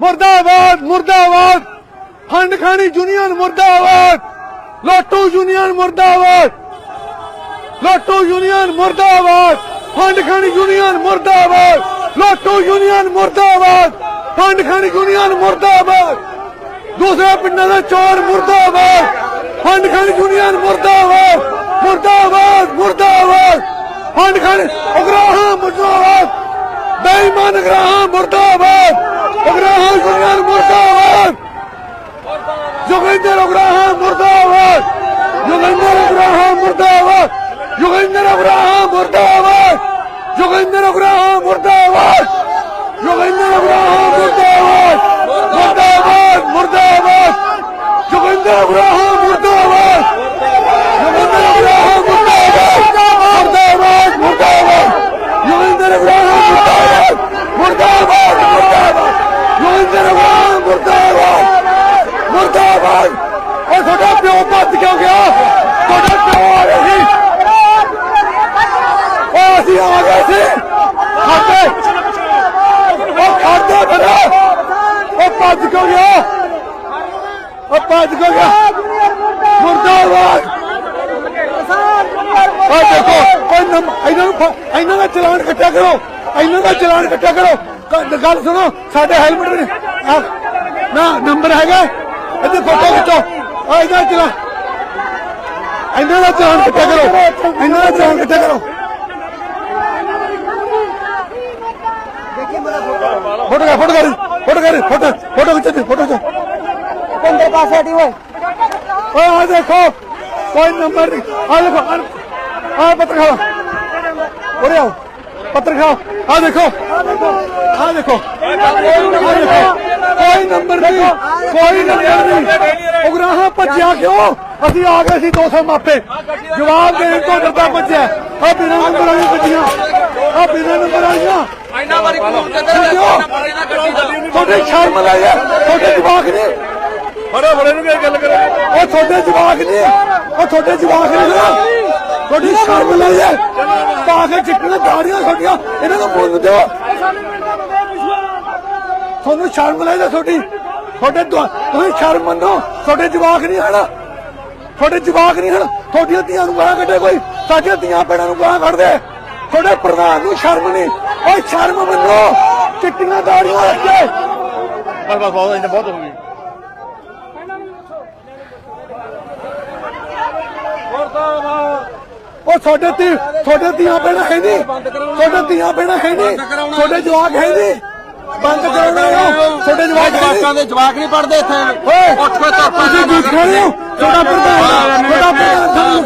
ਮੁਰਦਾਬਾਦ ਮੁਰਦਾਬਾਦ ਫੰਡ ਖਾਣੀ ਯੂਨੀਅਨ ਮੁਰਦਾਬਾਦ ਲੋਟੂ ਯੂਨੀਅਨ ਮੁਰਦਾਬਾਦ ਲੋਟੂ ਯੂਨੀਅਨ ਮੁਰਦਾਬਾਦ ਫੰਡ ਖਾਣੀ ਯੂਨੀਅਨ ਮੁਰਦਾਬਾਦ ਲੋਟੂ ਯੂਨੀਅਨ ਮੁਰਦਾਬਾਦ ਫੰਡ ਖਾਣੀ ਯੂਨੀਅਨ ਮੁਰਦਾਬਾਦ ਦੂਸਰੇ ਪਿੰਡਾਂ ਦਾ ਚੋਰ ਮੁਰਦਾਬਾਦ ਫੰਡ ਖਾਣੀ ਯੂਨੀਅਨ ਮੁਰਦਾਬਾਦ ਮੁਰਦਾਬਾਦ ਮੁਰਦਾਬਾਦ ਫੰਡ ਖਾਣੀ ਉਗਰਾਹਾਂ ਮੁਰਦਾਬਾਦ ਬੇਈਮਾਨ ਉਗਰਾਹਾਂ ਮੁਰਦਾਬਾਦ ਉਗਰਾਹਾਂ ਯੂਨੀਅਨ ਮੁਰਦਾਬਾਦ। ਜੋਗਿੰਦਰ ਉਗਰਾਹਾਂ ਮੁਰਦਾਬਾਦ ਜੋਗਿੰਦਰ ਉਗਰਾਹਾਂ ਮੁਰਦਾਬਾਦ ਜੋਗਿੰਦਰ ਉਗਰਾਹਾਂ ਮੁਰਦਾਬਾਦ ਜੋਗਿੰਦਰ ਉਗਰਾਹਾਂ ਮੁਰਦਾਬਾਦ ਜੋਗਿੰਦਰ ਉਗਰਾਹਾਂ ਮੁਰਦਾਬਾਦ ਮੁਰਦਾਬਾਦ ਮੁਰਦਾਬਾਦ ਜੋਗਿੰਦਰ ਉਗਰਾਹਾਂ ਮੁਰਦਾਬਾਦ ਜੋਗਿੰਦਰ ਉਗਰਾਹਾਂ ਮੁਰਦਾਬਾਦ ਮੁਰਦਾਬਾਦ ਮੁਰਦਾਬਾਦ ਜੋਗਿੰਦਰ ਉਗਰਾਹਾਂ ਮੁਰਦਾਬਾਦ। ਮੁਰਦਾਬਾਦ ਮੁਰਦਾਬਾਦ ਮੁਰਦਾਬਾਦ ਮੁਰਦਾਬਾਦ ਉਹ ਤੁਹਾਡਾ ਪਿਓ ਭੱਜ ਕਿਉਂ ਗਿਆ ਤੁਹਾਡਾ ਪਿਓ ਆ ਗਿਆ ਸੀ ਉਹ ਅਸੀਂ ਆ ਗਏ ਸੀ ਖਾਤੇ ਉਹ ਖਾਤੇ ਫਿਰ ਉਹ ਭੱਜ ਕਿਉਂ ਗਿਆ ਉਹ ਭੱਜ ਕਿਉਂ ਗਿਆ ਮੁਰਦਾਬਾਦ ਉਹ ਇਹਨਾਂ ਦਾ ਚਲਾਨ ਕੱਟਿਆ ਕਰੋ ਇਹਨਾਂ ਦਾ ਚਲਾਨ ਕੱਟਿਆ ਕਰੋ। ਗੱਲ ਸੁਣੋ ਸਾਡੇ ਹੈਲਮਟ ਨੇ ਨੰਬਰ ਹੈਗਾ। ਇਹਦੇ ਫੋਟੋ ਖਿੱਚੋ। ਆ ਇਹਦਾ ਚਲਾ ਇਹਨਾਂ ਦਾ ਚਲਾਨ ਕੱਟਿਆ ਕਰੋ। ਇਹਨਾਂ ਦਾ ਚਲਾਨ ਕੱਟਿਆ ਕਰੋ। ਫੋਟੋ ਕਰ ਫੋਟੋ ਕਰ ਫੋਟੋ ਕਰ ਫੋਟੋ ਫੋਟੋ ਖਿੱਚ ਫੋਟੋ ਖਿੱਚ। ਅੰਦਰ ਪਾਸੇ ਹਟੀ ਓਏ। ਓਏ ਆ ਦੇਖੋ ਕੋਈ ਨੰਬਰ ਨਹੀਂ। ਆ ਦੇਖੋ ਆ ਪੱਤਰ ਖਾਓ ਉਰੇ ਆਓ। ਪੱਤਰ ਖਾਓ ਆ ਦੇਖੋ। ਆ ਦੇਖੋ। ਆ ਦੇਖੋ ਕੋਈ ਨੰਬਰ ਨਹੀਂ। ਕੋਈ ਨੰਬਰ ਨਹੀਂ। ਉਗਰਾਹਾਂ ਭੱਜਿਆ ਕਿਉਂ? ਅਸੀਂ ਆ ਗਏ ਸੀ 200 ਮਾਪੇ। ਜਵਾਬ ਦੇਣ ਤੋਂ ਡਰਦਾ ਭੱਜਿਆ। ਆ ਬਿਨਾਂ ਨੰਬਰ ਵਾਲੀ ਭੱਜੀਆਂ ਆ ਬਿਨਾਂ ਨੰਬਰ ਵਾਲੀਆਂ। ਇੰਨਾ ਵਾਰੀ ਕਾਨੂੰਨ ਕਹਿੰਦੇ ਤੁਹਾਡੇ ਸ਼ਰਮ ਲਾਇਆ ਤੁਹਾਡੇ ਜਵਾਕ ਨੇ। ਫੜੋ ਫੜੇ ਨੂੰ ਗੱਲ ਕਰੋ। ਉਹ ਤੁਹਾਡੇ ਜਵਾਕ ਨੇ। ਉਹ ਤੁਹਾਡੇ ਜਵਾਕ ਨਾ। ਤੁਹਾਡੀ ਸ਼ਰਮ ਲਈ ਹੈ। ਪਾ ਕੇ ਚਿੱਟੀਆਂ ਦਾੜੀਆਂ ਤੁਹਾਡੀਆਂ ਇਹਨਾਂ ਨੂੰ ਮੁੱਲ ਦਿਓ। ਤੁਹਾਨੂੰ ਸ਼ਰਮ ਲਈ ਹੈ ਤੁਹਾਡੀ? ਤੁਹਾਡੇ ਤੁਸੀਂ ਸ਼ਰਮ ਮੰਨੋ ਤੁਹਾਡੇ ਜਵਾਕ ਨਹੀਂ ਹਨ? ਤੁਹਾਡੇ ਜਵਾਕ ਨਹੀਂ ਹਨ? ਤੁਹਾਡੀਆਂ ਧੀਆਂ ਨੂੰ ਗਾਲਾਂ ਕੱਢੇ ਕੋਈ? ਸਾਡੀਆਂ ਧੀਆਂ ਭੈਣਾਂ ਨੂੰ ਗਾਲਾਂ ਕੱਢਦੇ? ਤੁਹਾਡੇ ਪ੍ਰਧਾਨ ਨੂੰ ਸ਼ਰਮ ਨਹੀਂ। ਓਏ ਸ਼ਰਮ ਮੰਨੋ। ਚਿੱਟੀਆਂ ਦਾੜੀਆਂ ਰੱਖੇ ਬਸ ਬਸ ਬਹੁਤ ਇੰਨਾ ਬਹੁਤ ਹੋ ਗਈ। ਉਹ ਤੁਹਾਡੇ ਤੇ ਤੁਹਾਡੇ ਧੀਆਂ ਭੈਣਾਂ ਹੈ ਨਹੀਂ। ਤੁਹਾਡੇ ਧੀਆਂ ਭੈਣਾਂ ਹੈ ਨਹੀਂ। ਤੁਹਾਡੇ ਜਵਾਕ ਹੈ ਨਹੀਂ। ਬੰਦ ਕਰਾਉਣਾ ਹੋ। ਤੁਹਾਡੇ ਜਵਾਕ ਦੇ ਜਵਾਕ ਨਹੀਂ ਪੜਦੇ ਇੱਥੇ। ਓਏ ਉੱਠ ਕੇ ਪਾ ਤੁਸੀਂ ਝੂਠ ਖਾ ਰਹੇ ਹੋ। ਤੁਹਾਡਾ ਪ੍ਰਧਾਨ ਤੁਹਾਡਾ ਪ੍ਰਧਾਨ ਤੁਹਾਨੂੰ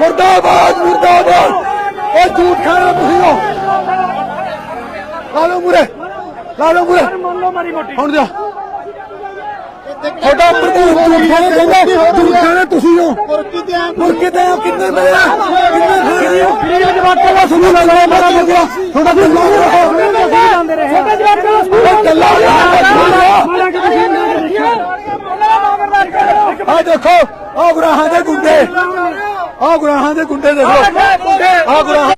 ਮੁਰਦਾਬਾਦ ਮੁਰਦਾਬਾਦ। ਉਹ ਝੂਠ ਖਾ ਰਹੇ ਤੁਸੀਂ ਹੋ। ਲਾ ਲਓ ਮੁਰੇ ਲਾ ਲਓ ਮੁਰੇ ਹੁਣ ਜਾ। ਤੁਹਾਡਾ ਪ੍ਰਧਾਨ ਝੂਠ ਕਹਿੰਦਾ ਝੂਠ ਰਹੇ ਤੁਸੀਂ ਹੋ। ਮੁਰਕੇ ਤੇ ਕਿੰਨੇ ਆ? ਕਿੰਨੇ ਕਿੰਨੇ ਜਵਾਕਾਂ ਦਾ ਸੁਣੂ ਲੱਗ ਰਿਹਾ ਮੇਰਾ ਬੱਚਾ ਤੁਹਾਡਾ ਪ੍ਰਧਾਨ ਜਾਂਦੇ ਰਹੇ ਛੋਟੇ ਜਵਾਕਾਂ ਦਾ ਸਕੂਲ। ਚੱਲਾ ਆ ਦੇਖੋ ਆ ਗੁਰਾਹਾਂ ਦੇ ਗੁੰਡੇ। ਆ ਗੁਰਾਹਾਂ ਦੇ ਗੁੰਡੇ ਦੇਖੋ। ਆ ਗੁਰਾਹਾਂ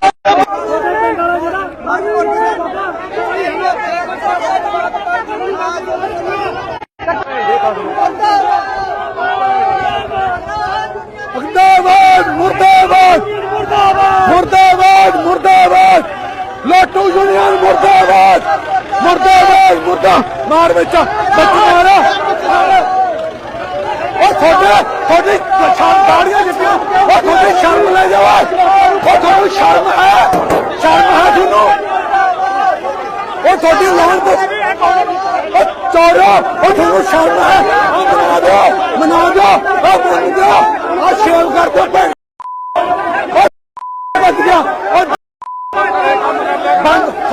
ਮੁਰਦਾਬਾਦ ਮੁਰਦਾਬਾਦ ਮੁਰਦਾਬਾਦ ਮੁਰਦਾਬਾਦ ਲੋਟੂ ਯੂਨੀਅਨ ਮੁਰਦਾਬਾਦ ਮੁਰਦਾਬਾਦ ਮੁਰਦਾ ਮਾਰ ਵਿੱਚ। ਬੱਚ ਮਾਰਾ ਉਹ ਤੁਹਾਡੇ ਤੁਹਾਡੀ ਸ਼ਰਮ ਦਾੜੀਆਂ ਜਿੱਤੀਆਂ। ਉਹ ਤੁਹਾਡੀ ਸ਼ਰਮ ਲੈ ਜਾਵਾ ਉਹ ਤੁਹਾਨੂੰ ਸ਼ਰਮ ਹੈ। ਸ਼ਰਮ ਹੈ ਤੁਹਾਨੂੰ। ਉਹ ਤੁਹਾਡੀ ਲਾਣ ਉਹ ਚੋਰੋ ਉਹ ਤੁਹਾਨੂੰ ਸ਼ਰਮ ਹੈ। ਉਹ ਮਨਾ ਦਿਓ ਮਨਾ ਦਿਓ। ਉਹ ਮੰਨ ਦਿਓ। ਆ ਸ਼ੇਵ ਕਰ ਦਿਓ, ਭੈਣ। ਗਿਆ।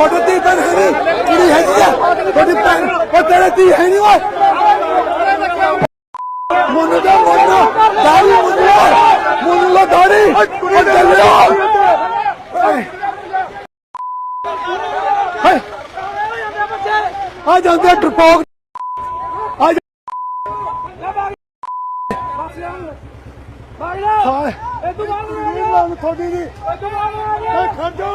ਧੀ ਭੈਣ ਹੈ ਨਹੀਂ ਕੁੜੀ ਹੈਗੀ ਆ ਤੁਹਾਡੀ ਭੈਣ ਉਹ ਤੇਰੇ ਧੀ ਹੈ ਨਹੀਂ ਓਏ। ਮੁੰਨ ਦਾ ਮੁੰਨ ਦਾੜੀ ਮੁੰਨ ਮੁੰਨ ਲੋ ਦਾੜੀ ਉਹ ਚੱਲਿਓ। ਹਾਏ ਹਾਏ। ਆ ਜਾਂਦੇ ਟਰਪੋਕ। ਆ ਜਾ ਹਾਏ। ਇਹ ਤੋਂ ਬਾਅਦ ਤੁਹਾਡੀ ਨਹੀਂ। ਖੜ ਜਾ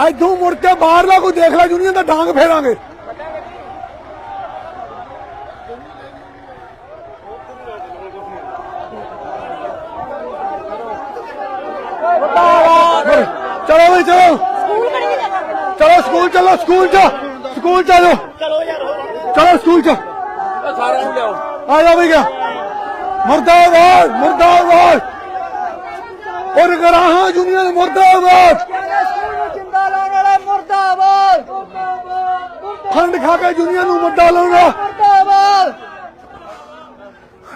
ਇੱਥੋਂ ਮੁੜ ਕੇ ਬਾਹਰਲਾ ਕੋਈ ਦੇਖ ਲੈ ਯੂਨੀਅਨ ਦਾ ਡਾਂਗ ਫੇਰਾਂਗੇ ਚਲੋ ਵੀ ਚਲੋ ਚਲੋ ਸਕੂਲ ਚਲੋ ਸਕੂਲ ਚ ਸਕੂਲ ਚਲੋ ਚਲੋ ਯਾਰ ਚਲੋ ਸਕੂਲ ਚ ਸਾਰਿਆਂ ਨੂੰ ਲਿਆਓ ਆ ਜਾ ਵੀ ਗਿਆ ਮੁਰਦਾਬਾਦ ਮੁਰਦਾਬਾਦ ਔਰ ਗਰਾਹਾਂ ਯੂਨੀਅਨ ਮੁਰਦਾਬਾਦ। ਜਿੰਦਾ ਖਾ ਕੇ ਯੂਨੀਅਨ ਨੂੰ ਮੁੱਦਾ ਲਾਉਣਾ। ਮੁਰਦਾਬਾਦ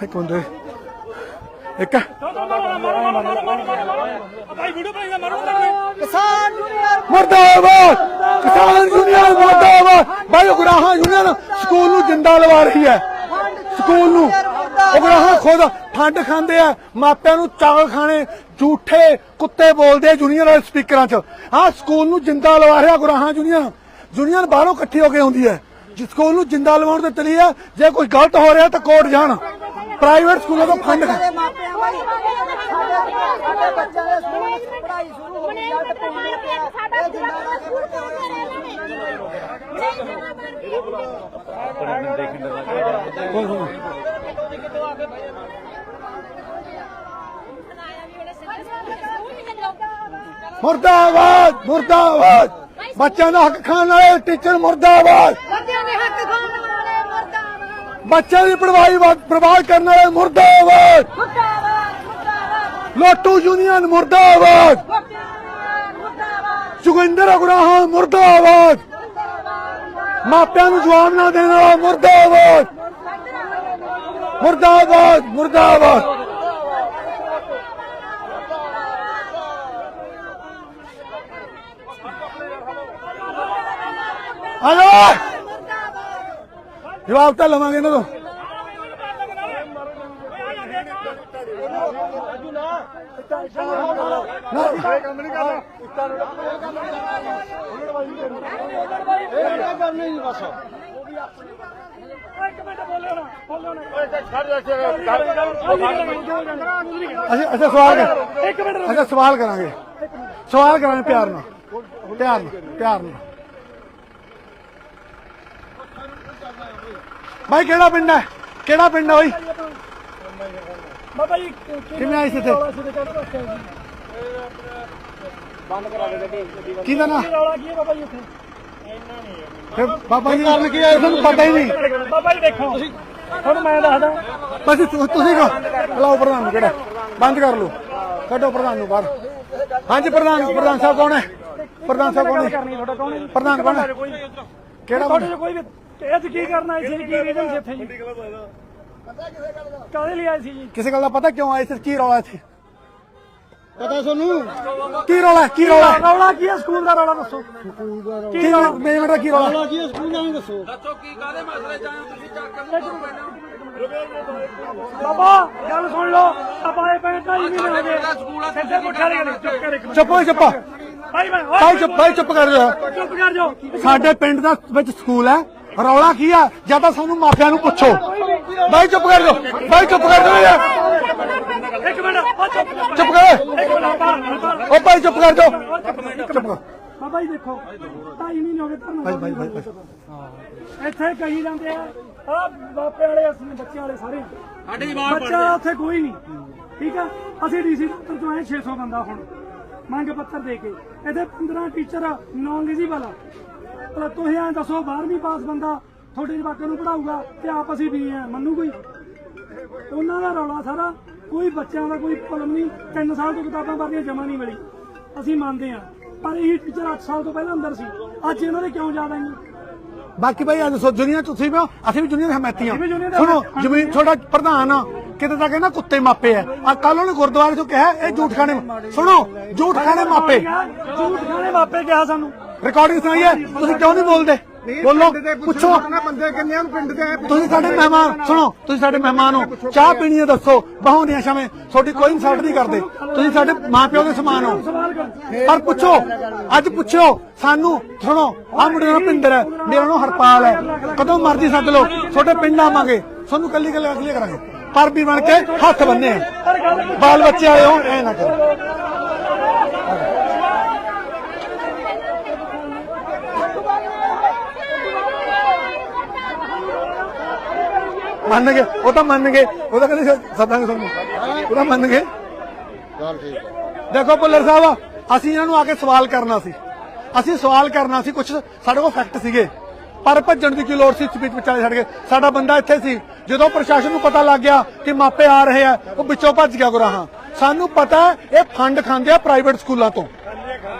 ਇੱਕ ਹੁੰਦੇ ਇੱਕ। ਕਿਸਾਨ ਯੂਨੀਅਨ ਮੁਰਦਾਬਾਦ। ਕਿਸਾਨ ਯੂਨੀਅਨ ਮੁਰਦਾਬਾਦ। ਭਾਈ ਗਰਾਹਾਂ ਯੂਨੀਅਨ ਸਕੂਲ ਨੂੰ ਜਿੰਦਾ ਲਵਾ ਰਹੀ ਹੈ। ਸਕੂਲ ਨੂੰ। ਉਹ ਗਰਾਹਾਂ ਖੁਦ ਠੰਡ ਖਾਂਦੇ ਆ ਮਾਪਿਆਂ ਨੂੰ ਚਾਵਲ ਖਾਣੇ ਝੂਠੇ ਕੁੱਤੇ ਬੋਲਦੇ ਆ ਯੂਨੀਅਨ ਵਾਲੇ ਸਪੀਕਰਾਂ 'ਚ। ਹਾਂ ਸਕੂਲ ਨੂੰ ਜਿੰਦਾ ਲਵਾ ਰਿਹਾ ਗਰਾਹਾਂ ਯੂਨੀਅਨ ਯੂਨੀਅਨ ਬਾਹਰੋਂ ਇਕੱਠੀ ਹੋ ਕੇ ਆਉਂਦੀ ਹੈ। ਜਿਸ ਸਕੂਲ ਨੂੰ ਜਿੰਦਾ ਲਵਾਉਣ ਤੇ ਚਲੀ ਆ ਜੇ ਕੋਈ ਗਲਤ ਹੋ ਰਿਹਾ ਤਾਂ ਕੋਰਟ ਜਾਣ। ਪ੍ਰਾਈਵੇਟ ਸਕੂਲਾਂ ਤੋਂ ਫੰਡ ਖਾ ਸਾਡੇ ਮਾਪਿਆਂ ਬਾਈ ਸਾਡੇ ਬੱਚਿਆਂ ਦੇ ਸਕੂਲ ਪੜ੍ਹਾਈ ਸ਼ੁਰੂ ਹੋ ਗਈ ਪਿਆ ਜਿੰਦਾ ਮੁਰਦਾਬਾਦ ਮੁਰਦਾਬਾਦ। ਬੱਚਿਆਂ ਦਾ ਹੱਕ ਖਾਣ ਵਾਲੇ ਟੀਚਰ ਮੁਰਦਾਬਾਦ। ਬੱਚਿਆਂ ਦੇ ਹੱਕ ਖਾਣ ਵਾਲੇ ਮੁਰਦਾਬਾਦ। ਬੱਚਿਆਂ ਦੀ ਪੜਵਾਈ ਬਰਬਾਦ ਕਰਨ ਵਾਲੇ ਮੁਰਦਾਬਾਦ। ਮੁਰਦਾਬਾਦ ਲੋਟੂ ਯੂਨੀਅਨ ਮੁਰਦਾਬਾਦ। ਜੁਗਿੰਦਰ ਅਗਰਾਹਾਂ ਮੁਰਦਾਬਾਦ। ਮਾਪਿਆਂ ਨੂੰ ਜਵਾਬ ਨਾ ਦੇਣ ਵਾਲਾ ਮੁਰਦਾਬਾਦ। ਮੁਰਦਾਬਾਦ ਮੁਰਦਾਬਾਦ। ਆਜੋ ਜਵਾਬ ਤਾਂ ਲਵਾਂਗੇ ਇਹਨਾਂ ਤੋਂ। ਅਸੀਂ ਅੱਛਾ ਸਵਾਲ ਕਰ। ਇੱਕ ਮਿੰਟ ਅੱਛਾ ਸਵਾਲ ਕਰਾਂਗੇ। ਸਵਾਲ ਕਰਾਂਗੇ ਪਿਆਰ ਨਾਲ। ਪਿਆਰ ਨਾਲ ਪਿਆਰ ਨਾਲ। ਭਾਈ ਕਿਹੜਾ ਪਿੰਡ ਹੈ? ਕਿਹੜਾ ਪਿੰਡ ਹੈ ਭਾਈ ਬਾਬਾ ਜੀ ਕਿਵੇਂ ਆਏ ਸੀ ਇੱਥੇ? ਕਿਹਦਾ ਨਾ ਰੌਲਾ ਕੀ ਹੈ ਬਾਬਾ ਜੀ ਇੱਥੇ? ਫਿਰ ਬਾਬਾ ਜੀ ਕਾਰਨ ਕੀ ਆਏ ਤੁਹਾਨੂੰ ਪਤਾ ਹੀ ਨਹੀਂ। ਬਾਬਾ ਜੀ ਦੇਖੋ। ਤੁਹਾਨੂੰ ਮੈਂ ਦੱਸਦਾ। ਬਸ ਤੁ- ਤੁਸੀਂ ਕਹੋ। ਬੁਲਾਓ ਪ੍ਰਧਾਨ ਨੂੰ ਕਿਹੜਾ ਬੰਦ ਕਰ ਲਓ। ਕੱਢੋ ਪ੍ਰਧਾਨ ਨੂੰ ਬਾਹਰ। ਹਾਂਜੀ ਪ੍ਰਧਾਨ ਪ੍ਰਧਾਨ ਸਾਹਿਬ ਕੌਣ ਹੈ? ਪ੍ਰਧਾਨ ਸਾਹਿਬ ਕੌਣ ਹੈ? ਕਰਨੀ ਤੁਹਾਡਾ ਕੌਣ ਹੈ ਜੀ? ਪ੍ਰਧਾਨ ਕੌਣ ਹੈ? ਕਿਹੜਾ ਤੁਹਾਡੇ ਚ ਕੋਈ ਵੀ ਇਹ ਚ ਕੀ ਕਰਨਾ ਸੀ ਕੀ ਰੀਜ਼ਨ ਸੀ ਇੱਥੇ ਜੀ ਕਾਹਦੇ ਲਈ ਆਏ ਸੀ ਜੀ? ਕਿਸੇ ਗੱਲ ਦਾ ਪਤਾ ਕਿਉਂ ਆਏ ਸੀ? ਕੀ ਰੌਲਾ ਇੱਥੇ ਪਤਾ ਤੁਹਾਨੂੰ? ਕੀ ਰੌਲਾ ਹੈ? ਕੀ ਰੌਲਾ? ਹੈ? ਰੌਲਾ ਕੀ ਹੈ ਸਕੂਲ ਦਾ ਰੌਲਾ ਦੱਸੋ? ਕੀ ਰੌਲਾ? ਮੇਜਰ ਦਾ ਕੀ ਰੌਲਾ? ਕੀ ਹੈ ਸਕੂਲ ਦਾ ਨਹੀਂ ਦੱਸੋ। ਦੱਸੋ ਕੀ ਕਾਦੇ ਮਸਲੇ ਹੋ? ਤੁਸੀਂ ਚੱਕ ਕੇ ਬਾਬਾ ਗੱਲ ਸੁਣ ਲਓ। ਆਪਾਂ ਇਹ ਮਹੀਨੇ ਹੋ ਗਏ। ਸਕੂਲ ਆ, ਸਿੱਧੇ ਪੁੱਠਾ ਨਹੀਂ ਕਰੀ ਚੁੱਪ ਕਰ ਇੱਕ ਮਿੰਟ ਚੁੱਪ ਓਏ ਚੁੱਪ। ਭਾਈ ਮੈਂ ਭਾਈ ਚੁੱਪ ਭਾਈ ਚੁੱਪ ਕਰ ਜਾ। ਚੁੱਪ ਕਰ ਜਾਓ ਸਾਡੇ ਪਿੰਡ ਦਾ ਵਿੱਚ ਸਕੂਲ ਹੈ। ਰੌਲਾ ਕੀ ਆ? ਜਾਂ ਤਾਂ ਸਾਨੂੰ ਮਾਪਿਆਂ ਨੂੰ ਪੁੱਛੋ। ਭਾਈ ਚੁੱਪ ਕਰ ਜਾ। ਭਾਈ ਚੁੱਪ ਕਰ ਜਾ। ਇੱਕ ਮਿੰਟ ਉਹ ਚੁੱਪ ਕਰ ਓ ਭਾਈ ਚੁੱਪ ਕਰ ਜਾ ਉਹ ਚੁੱਪ ਕਰ। ਬਾਬਾ ਜੀ ਦੇਖੋ ਢਾਈ ਮਹੀਨੇ ਹੋ ਗਏ ਤੁਹਾਨੂੰ ਭਾਈ ਭਾਈ ਭਾਈ ਭਾਈ ਇੱਥੇ ਕਹੀ ਜਾਂਦੇ ਆ ਆ ਬਾਪੇ ਵਾਲੇ ਅਸੀਂ ਬੱਚਿਆਂ ਵਾਲੇ ਸਾਰੇ। ਸਾਡੀ ਜਵਾਬ ਬੱਚਾ ਉੱਥੇ ਕੋਈ ਨਹੀਂ। ਠੀਕ ਆ? ਅਸੀਂ ਡੀਸੀ ਦਫ਼ਤਰ ਤੋਂ ਆਏ 600 ਬੰਦਾ ਹੁਣ। ਮੰਗ ਪੱਤਰ ਦੇ ਕੇ। ਇੱਥੇ 15 ਟੀਚਰ ਨੌਨ ਐਲੀਜੀਬਲ ਆ ਭਲਾ ਤੁਸੀਂ ਐਂ ਦੱਸੋ 12ਵੀਂ ਪਾਸ ਬੰਦਾ ਤੁਹਾਡੇ ਜਵਾਕਾਂ ਨੂੰ ਪੜਾਊਗਾ ਤੇ ਆਪ ਅਸੀਂ ਵੀ ਆ ਮੰਨੂ ਕੋਈ ਉਹਨਾਂ ਦਾ ਰੌਲਾ ਸਾਰਾ ਕੋਈ ਬੱਚਿਆਂ ਦਾ ਕੋਈ ਪਲਮ ਨਹੀਂ 3 ਸਾਲ ਤੋਂ ਕਿਤਾਬਾਂ ਪੜ੍ਹਦੀਆਂ ਜਮਾ ਨਹੀਂ ਮਿਲੀ। ਅਸੀਂ ਮੰਨਦੇ ਆ ਪਰ ਇਹ ਟੀਚਰ 8 ਸਾਲ ਤੋਂ ਪਹਿਲਾਂ ਅੰਦਰ ਸੀ। ਅੱਜ ਇਹਨਾਂ ਦੇ ਕਿਉਂ ਯਾਦ ਆਈ ਬਾਕੀ ਭਾਈ ਅੱਜ ਸੋ ਦੁਨੀਆ ਤੁਸੀਂ ਵੀ ਹੋ, ਅਸੀਂ ਵੀ ਦੇ ਹਮੈਤੀਆਂ ਅਸੀਂ ਵੀ ਦੁਨੀਆ ਦੇ ਸੁਣੋ ਜ਼ਮੀਨ ਤੁਹਾਡਾ ਪ੍ਰਧਾਨ ਆ ਕਿਤੇ ਤਾਂ ਕਹਿੰਦਾ ਕੁੱਤੇ ਮਾਪੇ ਆ। ਆ ਕੱਲ ਉਹਨੇ ਗੁਰਦੁਆਰੇ ਚੋਂ ਕਿਹਾ ਇਹ ਝੂਠ ਖਾਣੇ ਸੁਣੋ ਝੂਠ ਖਾਣੇ ਮਾਪੇ। ਝੂਠ ਖਾਣੇ ਮਾਪੇ ਕਿਹਾ ਸਾਨੂੰ। ਰਿਕਾਰਡਿੰਗ ਸੁਣਾਈ ਹੈ ਤੁਸੀਂ ਕਿਉਂ ਨਹੀਂ ਬੋਲਦੇ? ਬੋਲੋ ਪੁੱਛੋ। ਬੰਦੇ ਕਿੰਨੇ ਉਹਨੂੰ ਪਿੰਡ ਦੇ ਤੁਸੀਂ ਸਾਡੇ ਮਹਿਮਾਨ ਸੁਣੋ ਤੁਸੀਂ ਸਾਡੇ ਮਹਿਮਾਨ ਹੋ। ਚਾਹ ਪੀਣੀ ਹੈ ਦੱਸੋ ਬਹਾਉਂਦੀਆਂ ਸ਼ਾਵੇਂ ਤੁਹਾਡੀ ਕੋਈ ਇਨਸਲਟ ਨਹੀਂ ਕਰਦੇ। ਤੁਸੀਂ ਸਾਡੇ ਮਾਪਿਓ ਦੇ ਸਮਾਨ ਹੋ। ਪਰ ਪੁੱਛੋ ਅੱਜ ਪੁੱਛੋ ਸਾਨੂੰ ਸੁਣੋ ਆ ਮੁੰਡੇ ਦਾ ਪਿੰਦਰ ਹੈ ਮੇਰਾ ਨਾਮ ਹਰਪਾਲ ਹੈ। ਕਦੋਂ ਮਰਜ਼ੀ ਸੱਦ ਲਓ ਤੁਹਾਡੇ ਪਿੰਡ ਆਵਾਂਗੇ। ਤੁਹਾਨੂੰ ਕੱਲੀ ਕੱਲੀ ਕਲੀਅਰ ਕਰਾਂਗੇ। ਪਰ ਵੀ ਬਣ ਕੇ ਹੱਥ ਬੰਨੇ ਬਾਲ ਬੱਚੇ ਆਏ ਹੋ ਐ ਨਾ ਕਰੋ। ਮੰਨ ਗਏ ਉਹ ਤਾਂ ਮੰਨ ਗਏ ਉਹ ਤਾਂ ਕਹਿੰਦੇ ਸਦਾਂਗੇ ਤੁਹਾਨੂੰ। ਉਹ ਤਾਂ ਮੰਨ ਗਏ ਚਲ ਠੀਕ ਹੈ ਦੇਖੋ ਭੁੱਲਰ ਸਾਹਿਬ ਅਸੀਂ ਇਹਨਾਂ ਨੂੰ ਆ ਕੇ ਸਵਾਲ ਕਰਨਾ ਸੀ। ਅਸੀਂ ਸਵਾਲ ਕਰਨਾ ਸੀ ਕੁਝ ਸਾਡੇ ਕੋਲ ਫੈਕਟ ਸੀਗੇ। ਪਰ ਭੱਜਣ ਦੀ ਕੀ ਲੋੜ ਸੀ ਸਪੀਚ ਵਿਚਾਲੇ ਛੱਡ ਕੇ? ਸਾਡਾ ਬੰਦਾ ਇੱਥੇ ਸੀ। ਜਦੋਂ ਪ੍ਰਸ਼ਾਸਨ ਨੂੰ ਪਤਾ ਲੱਗ ਗਿਆ ਕਿ ਮਾਪੇ ਆ ਰਹੇ ਆ ਉਹ ਵਿੱਚੋਂ ਭੱਜ ਗਿਆ ਗੁਰਾਹਾਂ ਸਾਨੂੰ ਪਤਾ ਇਹ ਫੰਡ ਖਾਂਦੇ ਆ ਪ੍ਰਾਈਵੇਟ ਸਕੂਲਾਂ ਤੋਂ।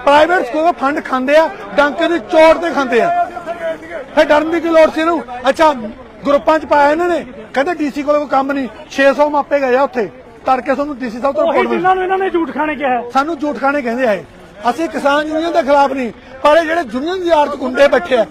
ਪ੍ਰਾਈਵੇਟ ਸਕੂਲ ਫੰਡ ਖਾਂਦੇ ਆ ਡਾਂਕੇ ਦੀ ਚੋਟ ਤੇ ਖਾਂਦੇ ਆ। ਫਿਰ ਡਰਨ ਦੀ ਕੀ ਲੋੜ ਸੀ ਇਹਨੂੰ? ਅੱਛਾ ਗਰੁੱਪਾਂ 'ਚ ਪਾਇਆ ਇਹਨਾਂ ਨੇ ਕਹਿੰਦੇ ਡੀਸੀ ਕੋਲ ਕੋਈ ਕੰਮ ਨਹੀਂ 600 ਮਾਪੇ ਗਏ ਆ ਉੱਥੇ ਤੜਕੇ ਤੁਹਾਨੂੰ ਡੀਸੀ ਸਾਹਿਬ ਤੋਂ ਉਹੀ ਰਿਪੋਰਟ ਮਿਲੀ ਜਿਨ੍ਹਾਂ ਨੂੰ ਇਹਨਾਂ ਨੇ ਝੂਠ ਖਾਣੇ ਕਿਹਾ ਹੈ। ਸਾਨੂੰ ਝੂਠ ਖਾਣੇ ਕਹਿੰਦੇ ਆ ਇਹ। ਅਸੀਂ ਕਿਸਾਨ ਯੂਨੀਅਨ ਦੇ ਖਿਲਾਫ ਨਹੀਂ ਪਰ ਇਹ ਜਿਹੜੇ ਯੂਨੀਅਨ ਦੀ ਆੜਤ ਗੁੰਡੇ ਬੈਠੇ ਆ